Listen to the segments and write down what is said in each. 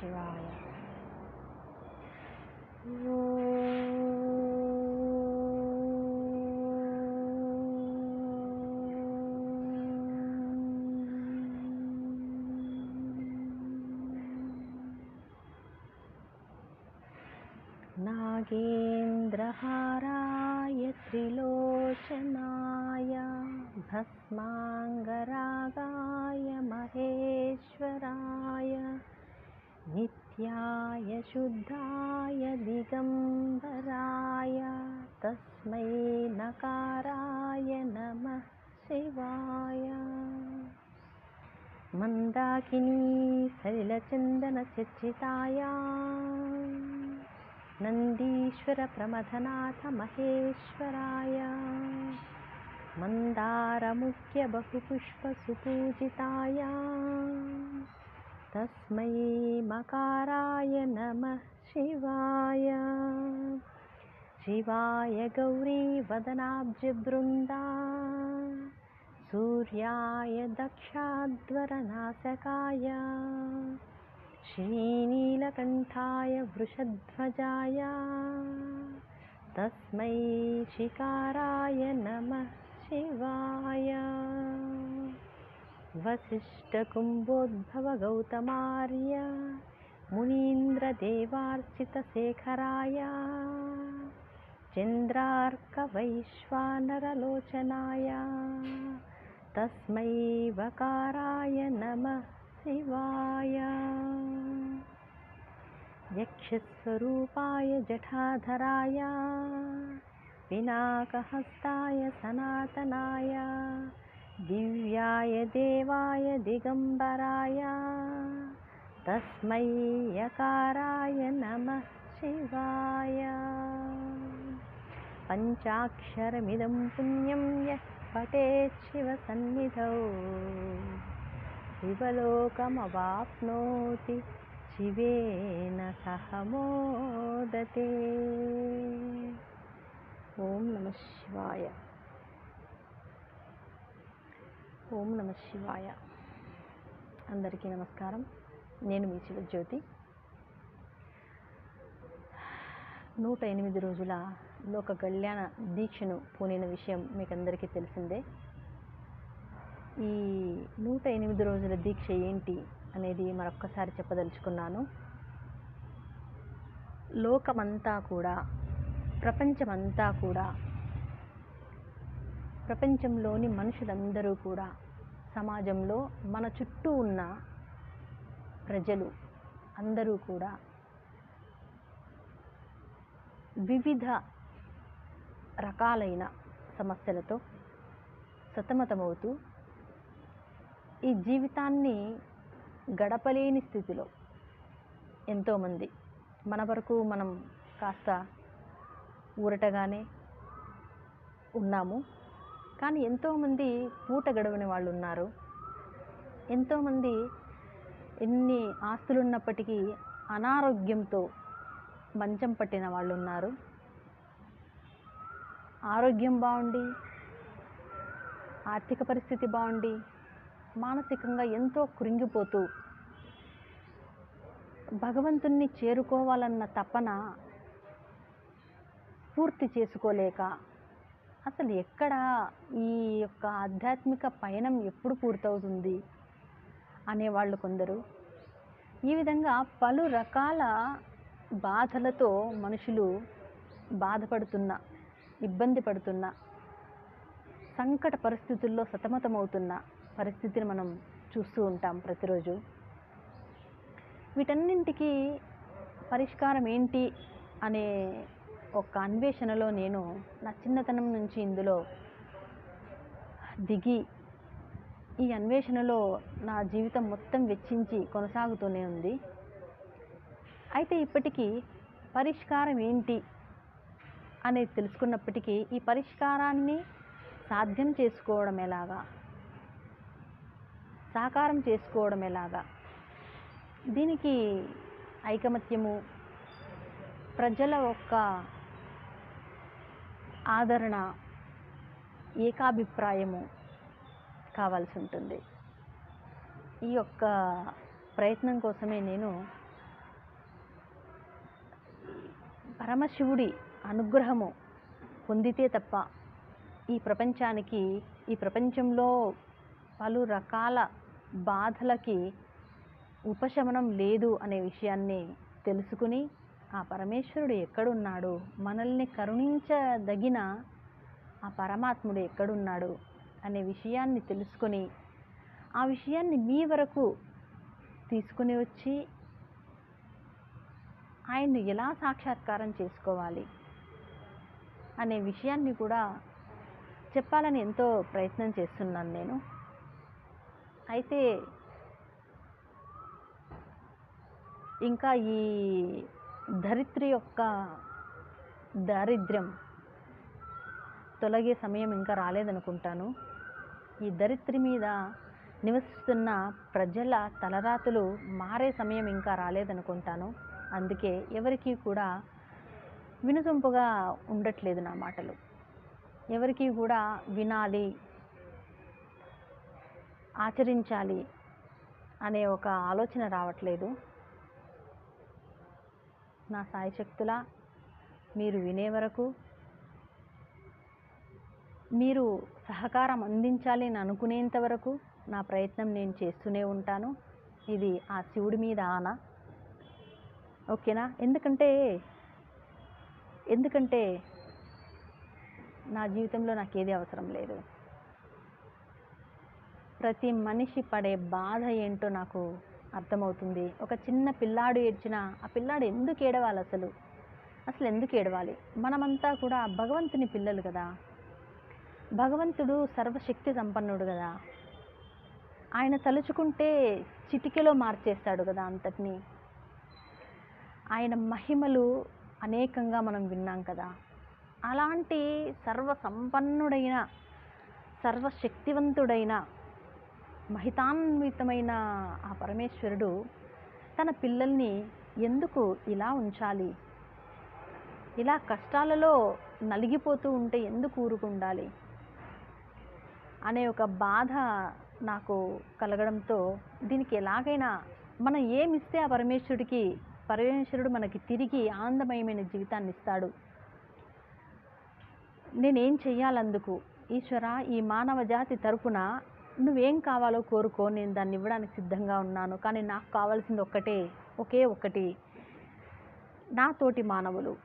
शिवाणि नागेन्द्रहाराय त्रिलोचनाय भस्माङ्गरागाय महेश्वराय। नित्याय शुद्धाय दिगम्बराय तस्मै नकाराय नमः शिवाय। मन्दाकिनी सलिलचन्दनचर्चिताय नन्दीश्वरप्रमथनाथ महेश्वराय मन्दारमुख्यबहुपुष्पसुपूजिताय तस्मै मकाराय नमः शिवाय। शिवाय गौरीवदनाब्जबृन्दा सूर्याय दक्षाध्वरनाशकाय श्रीनीलकण्ठाय वृषध्वजाय। तस्मै शिकाराय नमः शिवाय वसिष्ठकुम्भोद्भवगौतमार्य मुनीन्द्रदेवार्चितशेखराय चन्द्रार्कवैश्वानरलोचनाय तस्मै वकाराय नमः शिवाय। यक्षस्वरूपाय जठाधराय पिनाकहस्ताय सनातनाय दिव्याय देवाय दिगम्बराय तस्मै यकाराय नमः शिवाय। पञ्चाक्षरमिदं पुण्यं यः पठेत् शिवसन्निधौ शिवलोकमवाप्नोति शिवेन सह मोदते। ॐ नमः शिवाय। ఓం నమ శివాయ. అందరికీ నమస్కారం. నేను మీ శివజ్యోతి. నూట ఎనిమిది రోజుల లోక కళ్యాణ దీక్షను పూనిన విషయం మీకు అందరికీ తెలిసిందే. ఈ నూట ఎనిమిది రోజుల దీక్ష ఏంటి అనేది మరొక్కసారి చెప్పదలుచుకున్నాను. లోకమంతా కూడా ప్రపంచమంతా కూడా ప్రపంచంలోని మనుషులందరూ కూడా సమాజంలో మన చుట్టూ ఉన్న ప్రజలు అందరూ కూడా వివిధ రకాలైన సమస్యలతో సతమతమవుతూ ఈ జీవితాన్ని గడపలేని స్థితిలో ఎంతోమంది మన వరకు మనం కాస్త ఊరటగానే ఉన్నాము. కానీ ఎంతోమంది పూట గడవని వాళ్ళు ఉన్నారు ఎంతోమంది ఎన్ని ఆస్తులు ఉన్నప్పటికీ అనారోగ్యంతో మంచం పట్టిన వాళ్ళు ఉన్నారు ఆరోగ్యం బాగుండి ఆర్థిక పరిస్థితి బాగుండి మానసికంగా ఎంతో కృంగిపోతూ భగవంతుణ్ణి చేరుకోవాలన్న తపన పూర్తి చేసుకోలేక అసలు ఎక్కడ ఈ యొక్క ఆధ్యాత్మిక పయనం ఎప్పుడు పూర్తవుతుంది అనేవాళ్ళు కొందరు. ఈ విధంగా పలు రకాల బాధలతో మనుషులు బాధపడుతున్న ఇబ్బంది పడుతున్న సంకట పరిస్థితుల్లో సతమతమవుతున్న పరిస్థితిని మనం చూస్తూ ఉంటాం ప్రతిరోజు. వీటన్నింటికీ పరిష్కారం ఏంటి అనే ఒక అన్వేషణలో నేను నా చిన్నతనం నుంచి ఇందులో దిగి ఈ అన్వేషణలో నా జీవితం మొత్తం వెచ్చించి కొనసాగుతూనే ఉంది. అయితే ఇప్పటికీ పరిష్కారం ఏంటి అనేది తెలుసుకున్నప్పటికీ ఈ పరిష్కారాన్ని సాధ్యం చేసుకోవడం ఎలాగా? సాకారం చేసుకోవడం ఎలాగా? దీనికి ఐకమత్యము ప్రజల యొక్క ఆదరణ ఏకాభిప్రాయము కావాల్సి ఉంటుంది. ఈ యొక్క ప్రయత్నం కోసమే నేను పరమశివుడి అనుగ్రహము పొందితే తప్ప ఈ ప్రపంచానికి ఈ ప్రపంచంలో పలు రకాల బాధలకి ఉపశమనం లేదు అనే విషయాన్ని తెలుసుకుని ఆ పరమేశ్వరుడు ఎక్కడున్నాడు? మనల్ని కరుణించదగిన ఆ పరమాత్ముడు ఎక్కడున్నాడు? అనే విషయాన్ని తెలుసుకొని ఆ విషయాన్ని మీ వరకు తీసుకుని వచ్చి ఆయన్ని ఎలా సాక్షాత్కారం చేసుకోవాలి? అనే విషయాన్ని కూడా చెప్పాలని ఎంతో ప్రయత్నం చేస్తున్నాను నేను. అయితే ఇంకా ఈ ధరిత్రి యొక్క దారిద్ర్యం తొలగే సమయం ఇంకా రాలేదనుకుంటాను. ఈ ధరిత్రి మీద నివసిస్తున్న ప్రజల తలరాతులు మారే సమయం ఇంకా రాలేదనుకుంటాను. అందుకే ఎవరికీ కూడా వినుసొంపుగా ఉండట్లేదు నా మాటలు. ఎవరికీ కూడా వినాలి ఆచరించాలి అనే ఒక ఆలోచన రావట్లేదు. నా సాయశక్తులా మీరు వినే వరకు మీరు సహకారం అందించాలి అని అనుకునేంత వరకు నా ప్రయత్నం నేను చేస్తూనే ఉంటాను. ఇది ఆ శివుడి మీద ఆన. ఓకేనా? ఎందుకంటే ఎందుకంటే నా జీవితంలో నాకు ఏది అవసరం లేదు. ప్రతి మనిషి పడే బాధ ఏంటో నాకు అర్థమవుతుంది. ఒక చిన్న పిల్లాడు ఏడ్చినా ఆ పిల్లాడు ఎందుకు ఏడవాలి అసలు? అసలు ఎందుకు ఏడవాలి? మనమంతా కూడా భగవంతుని పిల్లలు కదా. భగవంతుడు సర్వశక్తి సంపన్నుడు కదా. ఆయన తలుచుకుంటే చిటికెలో మార్చేస్తాడు కదా అంతటినీ. ఆయన మహిమలు అనేకంగా మనం విన్నాం కదా. అలాంటి సర్వ సంపన్నుడైన సర్వశక్తివంతుడైన మహితాన్వితమైన ఆ పరమేశ్వరుడు తన పిల్లల్ని ఎందుకు ఇలా ఉంచాలి? ఇలా కష్టాలలో నలిగిపోతూ ఉంటే ఎందుకు ఊరుకుండాలి? అనే ఒక బాధ నాకు కలగడంతో దీనికి ఎలాగైనా మనం ఏమిస్తే ఆ పరమేశ్వరుడికి పరమేశ్వరుడు మనకి తిరిగి ఆనందమయమైన జీవితాన్ని ఇస్తాడు. నేనేం చెయ్యాలందుకు? ఈశ్వర ఈ మానవ జాతి తరపున నువ్వేం కావాలో కోరుకో నేను దాన్ని ఇవ్వడానికి సిద్ధంగా ఉన్నాను. కానీ నాకు కావాల్సింది ఒక్కటే ఒకే ఒక్కటి నా తోటి మానవులు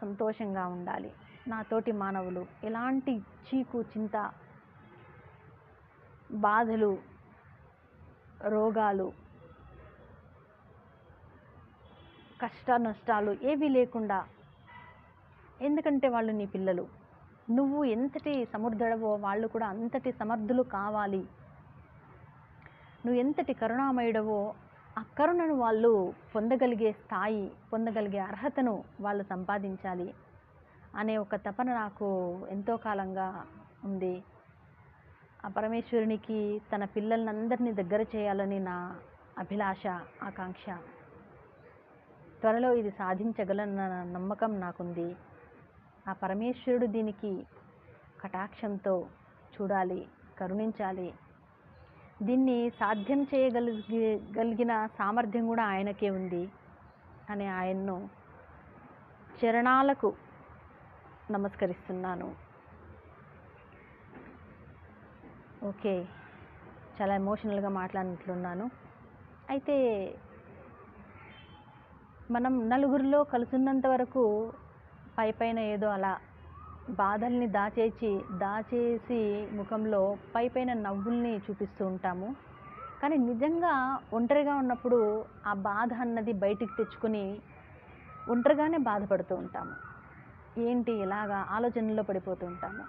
సంతోషంగా ఉండాలి. నా తోటి మానవులు ఎలాంటి చీకు చింత బాధలు రోగాలు కష్ట నష్టాలు ఏవీ లేకుండా ఎందుకంటే వాళ్ళు నీ పిల్లలు. నువ్వు ఎంతటి సమర్థుడవో వాళ్ళు కూడా అంతటి సమర్థులు కావాలి. నువ్వు ఎంతటి కరుణామయుడవో ఆ కరుణను వాళ్ళు పొందగలిగే స్థాయి పొందగలిగే అర్హతను వాళ్ళు సంపాదించాలి అనే ఒక తపన నాకు ఎంతో కాలంగా ఉంది. ఆ పరమేశ్వరునికి తన పిల్లలందరినీ దగ్గర చేయాలని నా అభిలాష ఆకాంక్ష. త్వరలో ఇది సాధించగలన్న నమ్మకం నాకుంది. ఆ పరమేశ్వరుడు దీనికి కటాక్షంతో చూడాలి కరుణించాలి. దీన్ని సాధ్యం చేయగలిగే గలిగిన సామర్థ్యం కూడా ఆయనకే ఉంది అని ఆయన్ను చరణాలకు నమస్కరిస్తున్నాను. ఓకే చాలా ఎమోషనల్గా మాట్లాడినట్లున్నాను. అయితే మనం నలుగురిలో కలుసున్నంత వరకు పై పైన ఏదో అలా బాధల్ని దాచేసి దాచేసి ముఖంలో పై పైన నవ్వుల్ని చూపిస్తూ ఉంటాము. కానీ నిజంగా ఒంటరిగా ఉన్నప్పుడు ఆ బాధ అన్నది బయటికి తెచ్చుకొని ఒంటరిగానే బాధపడుతూ ఉంటాము. ఏంటి ఇలాగా ఆలోచనలో పడిపోతూ ఉంటాము.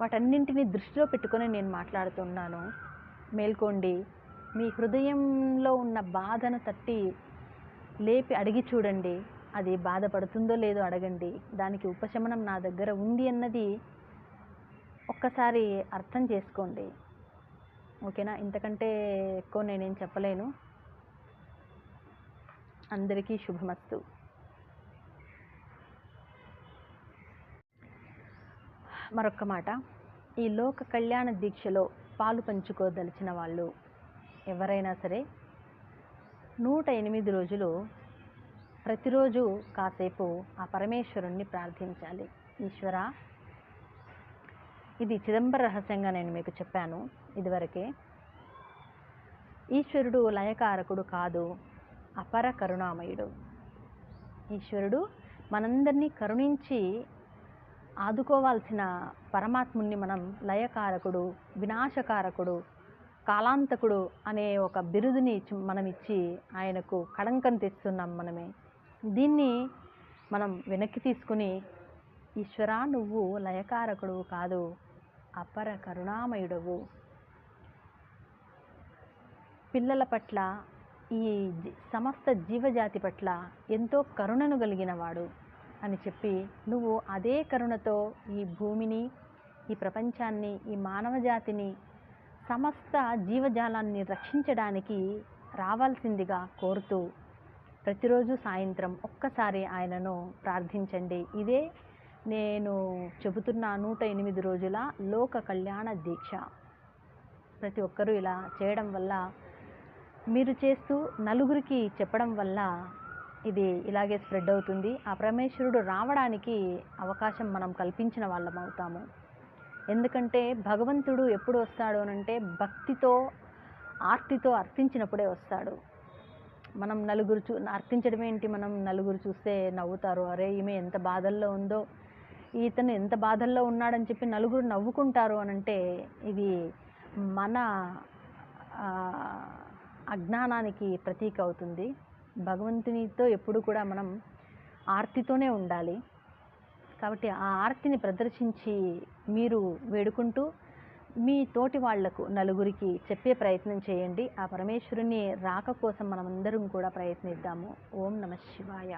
వాటన్నింటినీ దృష్టిలో పెట్టుకొని నేను మాట్లాడుతున్నాను మేల్కోండి మీ హృదయంలో ఉన్న బాధను తట్టి లేపి అడిగి చూడండి. అది బాధపడుతుందో లేదో అడగండి. దానికి ఉపశమనం నా దగ్గర ఉంది అన్నది ఒక్కసారి అర్థం చేసుకోండి. ఓకేనా? ఇంతకంటే ఎక్కువ నేనేం చెప్పలేను. అందరికీ శుభమస్తు. మరొక్క మాట. ఈ లోక కళ్యాణ దీక్షలో పాలు పంచుకోదలిచిన వాళ్ళు ఎవరైనా సరే నూట ఎనిమిది రోజులు ప్రతిరోజు కాసేపు ఆ పరమేశ్వరుణ్ణి ప్రార్థించాలి. ఈశ్వర ఇది చిదంబర రహస్యంగా నేను మీకు చెప్పాను ఇదివరకే. ఈశ్వరుడు లయకారకుడు కాదు అపర కరుణామయుడు. ఈశ్వరుడు మనందరినీ కరుణించి ఆదుకోవాల్సిన పరమాత్ముణ్ణి మనం లయకారకుడు వినాశకారకుడు కాలాంతకుడు అనే ఒక బిరుదుని ఇచ్చి- మనం ఇచ్చి ఆయనకు కళంకం తెస్తున్నాం మనమే. దీన్ని మనం వెనక్కి తీసుకుని ఈశ్వరా నువ్వు లయకారకుడు కాదు అపర కరుణామయుడవు. పిల్లల పట్ల ఈ సమస్త జీవజాతి పట్ల ఎంతో కరుణను కలిగినవాడు అని చెప్పి నువ్వు అదే కరుణతో ఈ భూమిని ఈ ప్రపంచాన్ని ఈ మానవ జాతిని సమస్త జీవజాలాన్ని రక్షించడానికి రావాల్సిందిగా కోరుతూ ప్రతిరోజు సాయంత్రం ఒక్కసారి ఆయనను ప్రార్థించండి. ఇదే నేను చెబుతున్న నూట ఎనిమిది రోజుల లోక కళ్యాణ దీక్ష. ప్రతి ఒక్కరూ ఇలా చేయడం వల్ల మీరు చేస్తూ నలుగురికి చెప్పడం వల్ల ఇది ఇలాగే స్ప్రెడ్ అవుతుంది. ఆ పరమేశ్వరుడు రావడానికి అవకాశం మనం కల్పించిన వాళ్ళం అవుతాము. ఎందుకంటే భగవంతుడు ఎప్పుడు వస్తాడు అనంటే భక్తితో ఆర్తితో అర్థించినప్పుడే వస్తాడు. మనం నలుగురు చూ అర్థించడం ఏంటి? మనం నలుగురు చూస్తే నవ్వుతారు. అరే ఈమె ఎంత బాధల్లో ఉందో ఇతను ఎంత బాధల్లో ఉన్నాడని చెప్పి నలుగురు నవ్వుకుంటారు అని అంటే ఇది మన అజ్ఞానానికి ప్రతీక అవుతుంది. భగవంతునితో ఎప్పుడు కూడా మనం ఆర్తితోనే ఉండాలి. కాబట్టి ఆ ఆర్తిని ప్రదర్శించి మీరు వేడుకుంటూ మీ తోటి వాళ్ళకు నలుగురికి చెప్పే ప్రయత్నం చేయండి. ఆ పరమేశ్వరుని రాక కోసం మనమందరం కూడా ప్రయత్నిద్దాము. ఓం నమ శివాయ.